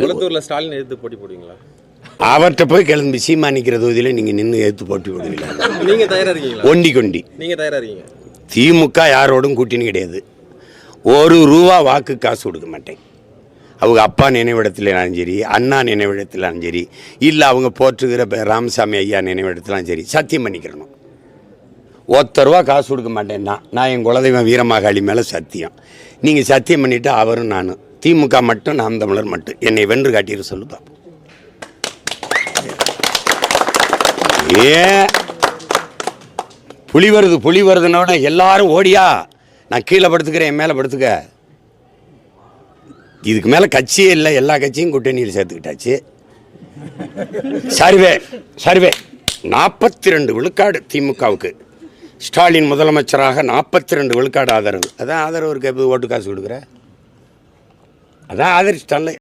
குளத்தூர்ல ஸ்டாலின் எதிர்த்து போட்டி போடுவீங்களா? அவர்கிட்ட போய் கிளம்பி சீமா நிற்கிற தொகுதியில் நீங்கள் நின்று எடுத்து போட்டி விடுவீங்களா நீங்க தயாரா இருக்கீங்களா? ஒண்டி கொண்டி. நீங்க தயாரா இருக்கீங்க? திமுக யாரோடும் கூட்டணி கிடையாது. ஒரு ரூபா வாக்கு காசு கொடுக்க மாட்டேன். அவங்க அப்பா நினைவிடத்திலாலும் சரி அண்ணா நினைவிடத்திலாலும் சரி இல்லை அவங்க போற்றுகிற ராமசாமி ஐயா நினைவிடத்திலும் சரி சத்தியம் பண்ணிக்கிறணும். ஒத்த ரூபா காசு கொடுக்க மாட்டேன் நான் நான் என் குலதெய்வம் வீரமாகாளி மேலே சத்தியம். நீங்கள் சத்தியம் பண்ணிவிட்டு அவரும் நானும். திமுக மட்டும் நாம் தமிழர் மட்டும். என்னை வென்று காட்டியிரு சொல்லு பார்ப்போம் ஏன் புலி வருது புலி வருதுன்னோட எல்லாரும் ஓடியா? நான் கீழே படுத்துக்கிறேன் என் மேலே படுத்துக்க. இதுக்கு மேலே கட்சியே இல்லை எல்லா கட்சியும் கூட்டணியில் சேர்த்துக்கிட்டாச்சு. Survey survey. நாற்பத்தி ரெண்டு விழுக்காடு திமுகவுக்கு. ஸ்டாலின் முதலமைச்சராக நாற்பத்தி ரெண்டு விழுக்காடு ஆதரவு. அதான் ஆதரவு இருக்க ஓட்டு காசு கொடுக்குற? அதான் ஆதரிச்சிட்டான்ல.